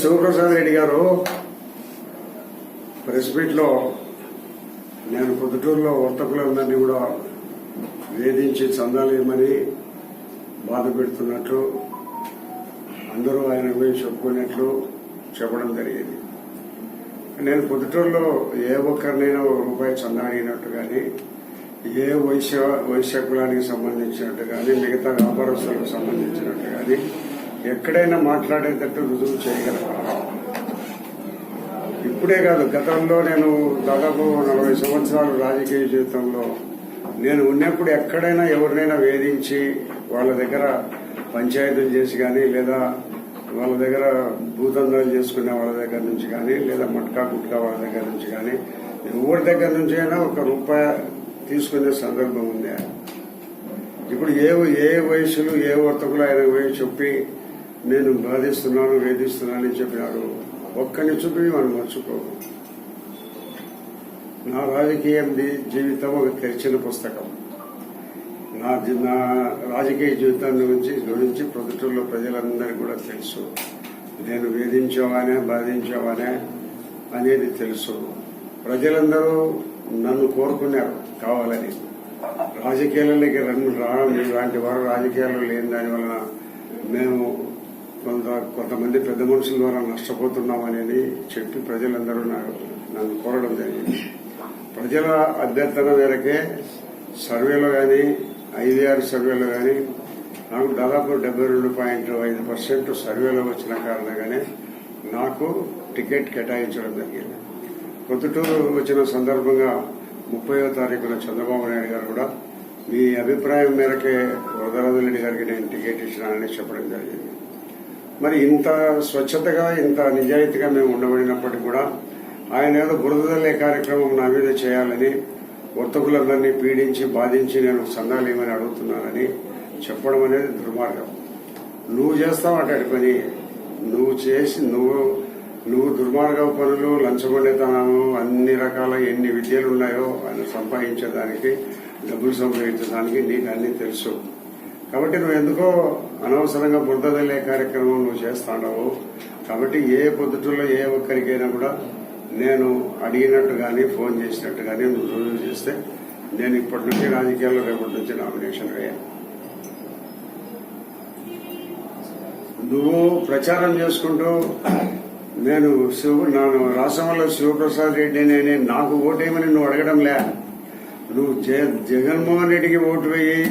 శివప్రసాద్ రెడ్డి గారు ప్రెస్ మీట్లో నేను పొద్దుటూరులో వర్తకులందరినీ కూడా వేధించి చందాలు బాధ పెడుతున్నట్లు అందరూ ఆయన గురించి చెప్పుకున్నట్లు చెప్పడం జరిగింది. నేను పొద్దుటూరులో ఏ ఒక్కరినైనా ఒక రూపాయి చందా అడిగినట్టు కానీ ఏ వైశ్య వైశ్య కులానికి సంబంధించినట్టు కానీ మిగతా వ్యాపారస్తులకు సంబంధించినట్టు కానీ ఎక్కడైనా మాట్లాడేటట్టు రుజువు చేయగలరా ఇప్పుడే కాదు గతంలో నేను దాదాపు నలభై సంవత్సరాలు రాజకీయ జీవితంలో నేను ఉన్నప్పుడు ఎక్కడైనా ఎవరినైనా వేధించి వాళ్ళ దగ్గర పంచాయతీలు చేసి కానీ లేదా వాళ్ళ దగ్గర భూతందాలు చేసుకునే వాళ్ళ దగ్గర నుంచి కానీ లేదా మట్కా గుట్కా వాళ్ళ దగ్గర నుంచి కానీ ఎవరి దగ్గర నుంచి అయినా ఒక రూపాయి తీసుకునే సందర్భం ఉంది. ఇప్పుడు ఏ ఏ వయసులు ఏ వర్తకులు ఆయన చెప్పి నేను బాధిస్తున్నాను వేధిస్తున్నాను అని చెప్పినాడు. ఒక్కని చూపి మనం మర్చిపోము. నా రాజకీయం జీవితం ఒక తెరిచిన పుస్తకం. నా నా రాజకీయ జీవితాన్ని గురించి గురించి ప్రొద్దుటూరులో ప్రజలందరికీ కూడా తెలుసు. నేను వేధించేవానే బాధించేవానే అనేది తెలుసు. ప్రజలందరూ నన్ను కోరుకున్నారు కావాలని. రాజకీయాలలోకి రన్ను రావడం ఇలాంటి వారు రాజకీయాల్లో లేని దాని వలన మేము కొంత కొంతమంది పెద్ద మనుషుల ద్వారా నష్టపోతున్నాం అనేది చెప్పి ప్రజలందరూ నాకు నన్ను కోరడం జరిగింది. ప్రజల అభ్యర్థన మేరకే సర్వేలో కానీ ఐవీఆర్ సర్వేలో కానీ నాకు దాదాపు డెబ్బై రెండు పాయింట్ ఐదు పర్సెంట్ సర్వేలో వచ్చిన కారణంగానే నాకు టికెట్ కేటాయించడం జరిగింది. పొద్దుటూరు వచ్చిన సందర్భంగా ముప్పై తారీఖున చంద్రబాబు నాయుడు గారు కూడా మీ అభిప్రాయం మేరకే వరదరాజు రెడ్డి గారికి నేను టికెట్ ఇచ్చినానని చెప్పడం జరిగింది. మరి ఇంత స్వచ్ఛతగా ఇంత నిజాయితీగా మేము ఉండబడినప్పటికీ కూడా ఆయన ఏదో బురదలే కార్యక్రమం నా మీద చేయాలని వర్తకులందరినీ పీడించి బాధించి నేను సందాలు ఏమని అడుగుతున్నానని చెప్పడం అనేది దుర్మార్గం. నువ్వు చేస్తావు అటు పని. నువ్వు చేసి నువ్వు నువ్వు దుర్మార్గ పనులు లంచగొండేతనము అన్ని రకాల ఎన్ని విద్యలు ఉన్నాయో ఆయన సంపాదించేదానికి డబ్బులు సంపాదించడానికి నీకు అన్ని తెలుసు. కాబట్టి నువ్వు ఎందుకో అనవసరంగా బురదలే కార్యక్రమం నువ్వు చేస్తాడవు. కాబట్టి ఏ పొద్దుటూరులో ఏ ఒక్కరికైనా కూడా నేను అడిగినట్టు కానీ ఫోన్ చేసినట్టు కానీ నువ్వు రుజువు చేస్తే నేను ఇప్పటి నుంచి రాజకీయాల్లో రేపటి నుంచి నామినేషన్ వేయాలి నువ్వు ప్రచారం చేసుకుంటూ నేను శివ నేను రాష్ట్రంలో శివప్రసాద్ రెడ్డి అని నాకు ఓటేయమని నువ్వు అడగడం లే. నువ్వు జగన్మోహన్ రెడ్డికి ఓటు వేయి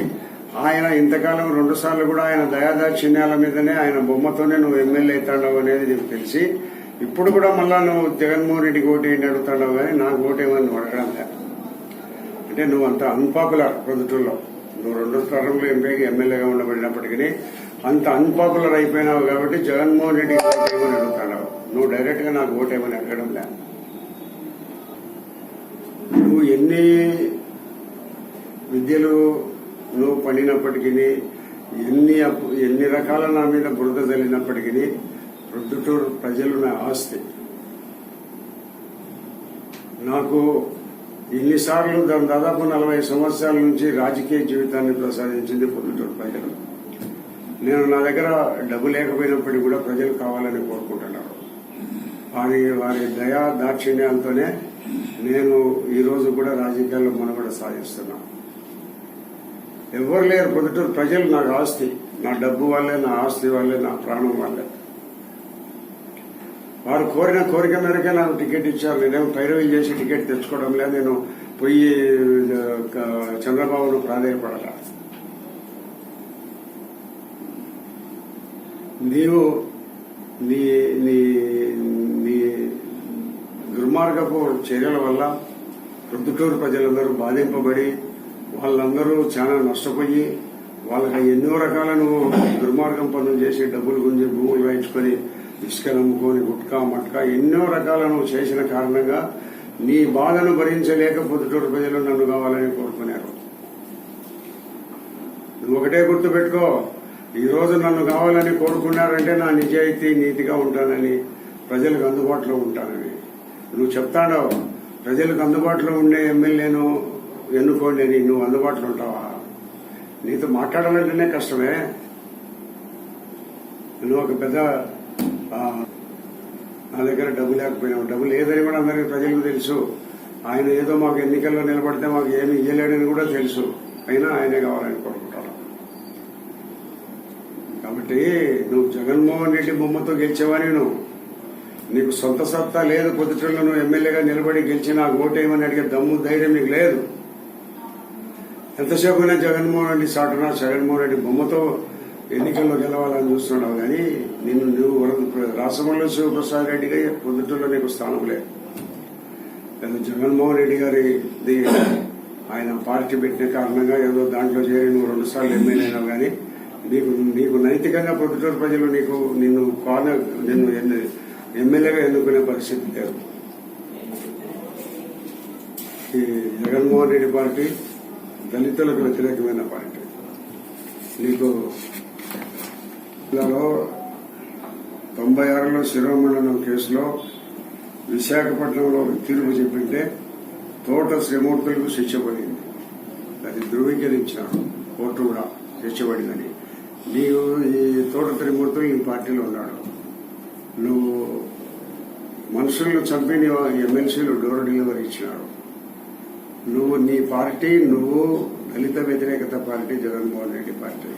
ఆయన ఇంతకాలం రెండు సార్లు కూడా ఆయన దయాదాక్షిణ్యాల మీదనే ఆయన బొమ్మతోనే నువ్వు ఎమ్మెల్యే అవుతాడవు అనేది నీకు తెలిసి ఇప్పుడు కూడా మళ్ళా నువ్వు జగన్మోహన్ రెడ్డికి ఓటు వేయండి అడుగుతాడవు కానీ నాకు ఓటేమని నువ్వు అడగడం అంటే నువ్వు అంత అన్పాపులర్ ప్రొద్దుటూరులో నువ్వు రెండో తరంలో ఎంపీకి ఎమ్మెల్యేగా ఉండబడినప్పటికీ అంత అన్పాపులర్ అయిపోయినావు కాబట్టి జగన్మోహన్ రెడ్డి ఓటేమని అడుగుతాడావు నువ్వు డైరెక్ట్గా నాకు ఓటేమని అడగడం లే నువ్వు ఎన్ని విద్యలు నువ్వు పండినప్పటికీ ఎన్ని అప్పు- ఎన్ని రకాల నా మీద బురద చల్లినప్పటికీ ప్రొద్దుటూరు ప్రజలు నా ఆస్తి. నాకు ఇన్నిసార్లు దాని దాదాపు నలభై సంవత్సరాల నుంచి రాజకీయ జీవితాన్ని ప్రసాదించింది పొద్దుటూరు ప్రజలు. నేను నా దగ్గర డబ్బు లేకపోయినప్పటికీ కూడా ప్రజలు కావాలని కోరుకుంటున్నారు. వారి వారి దయా దాక్షిణ్యాలతోనే నేను ఈ రోజు కూడా రాజకీయాల్లో మనుగడ సాధిస్తున్నాను ఎవరు లేరు పొద్దుటూరు. ప్రజలు నాకు ఆస్తి. నా డబ్బు వాళ్ళే నా ఆస్తి వాళ్ళే నా ప్రాణం వాళ్ళే. వారు కోరిన కోరిక మేరకే నాకు టికెట్ ఇచ్చారు. నేనేం పైరవీ చేసి టికెట్ తెచ్చుకోవడం లేదు. నేను పోయి చంద్రబాబును ప్రాధాయపడాల నీవు నీ నీ నీ దుర్మార్గపు చర్యల వల్ల ప్రొద్దుటూరు ప్రజలందరూ బాధింపబడి వాళ్ళందరూ చాలా నష్టపోయి వాళ్ళకి ఎన్నో రకాలను దుర్మార్గం పనులు చేసి డబ్బులు గుంజి భూములు వేయించుకొని ఇసుక నమ్ముకొని గుట్కా మట్కా ఎన్నో రకాలను చేసిన కారణంగా నీ బాధను భరించలేక పొద్దుటూరు ప్రజలు నన్ను కావాలని కోరుకున్నారు. నువ్వు ఒకటే గుర్తుపెట్టుకో ఈరోజు నన్ను కావాలని కోరుకున్నారంటే నా నిజాయితీ నీతిగా ఉంటానని ప్రజలకు అందుబాటులో ఉంటానని. నువ్వు చెప్తాడో ప్రజలకు అందుబాటులో ఉండే ఎమ్మెల్యేను ఎన్నుకోండి అని నువ్వు అందుబాటులో ఉంటావా? నీతో మాట్లాడాలంటేనే కష్టమే. నువ్వు ఒక పెద్ద నా దగ్గర డబ్బు లేకపోయినావు. డబ్బు లేదని కూడా అందరికీ ప్రజలకు తెలుసు. ఆయన ఏదో మాకు ఎన్నికల్లో నిలబడితే మాకు ఏమి ఇయ్యలేడని కూడా తెలుసు. అయినా ఆయనే కావాలని కోరుకుంటాను. కాబట్టి నువ్వు జగన్మోహన్ రెడ్డి బొమ్మతో గెలిచేవాని నువ్వు. నీకు సొంత సత్తా లేదు. పొద్దుటలో నువ్వు ఎమ్మెల్యేగా నిలబడి గెలిచి నాకు ఓటేయమని అడిగే దమ్ము ధైర్యం నీకు లేదు. ఎంతసేపు అయినా జగన్మోహన్ రెడ్డి సాటున జగన్మోహన్ రెడ్డి బొమ్మతో ఎన్నికల్లో గెలవాలని చూస్తున్నావు కానీ నిన్ను నువ్వు వరకు- రాసమల్లి శివప్రసాద్ రెడ్డిగా పొద్దుటూరులో నీకు స్థానం లేదు. జగన్మోహన్ రెడ్డి గారి ఆయన పార్టీ పెట్టిన కారణంగా ఏదో దాంట్లో చేరి నువ్వు రెండు సార్లు ఎమ్మెల్యే అయినావు కానీ నీకు నీకు నైతికంగా పొద్దుటూరు ప్రజలు నీకు నిన్ను కార్నర్ నిన్ను ఎమ్మెల్యేగా ఎన్నుకునే పరిస్థితి లేదు. ఈ జగన్మోహన్ రెడ్డి పార్టీ దళితులకు వ్యతిరేకమైన పార్టీ నీకు జిల్లాలో తొంభై ఆరులో శిరోమండలం కేసులో విశాఖపట్నంలో తీర్పు చెప్పింటే తోట శ్రీమూర్తులకు శిక్ష పడింది. అది ధృవీకరించినాడు కోర్టు కూడా శిక్ష పడిందని. నీవు ఈ తోట త్రిమూర్తులు ఈ పార్టీలో ఉన్నాడు. నువ్వు మనుషులను చంపి ఎమ్మెల్సీలు డోర్ డెలివరీ ఇచ్చినాడు నువ్వు నీ పార్టీ నువ్వు దళిత వ్యతిరేకత పార్టీ జగన్మోహన్ రెడ్డి పార్టీ.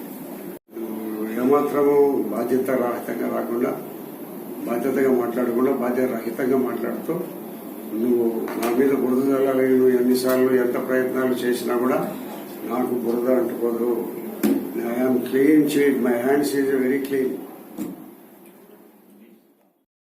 నువ్వు ఏమాత్రము బాధ్యత రహితంగా రాకుండా బాధ్యతగా మాట్లాడకుండా బాధ్యత రహితంగా మాట్లాడుతూ నువ్వు నా మీద బురద చల్లాలని నువ్వు ఎన్నిసార్లు ఎంత ప్రయత్నాలు చేసినా కూడా నాకు బురద అంటుకోదు. I'm clean చేడ్ my hands is very clean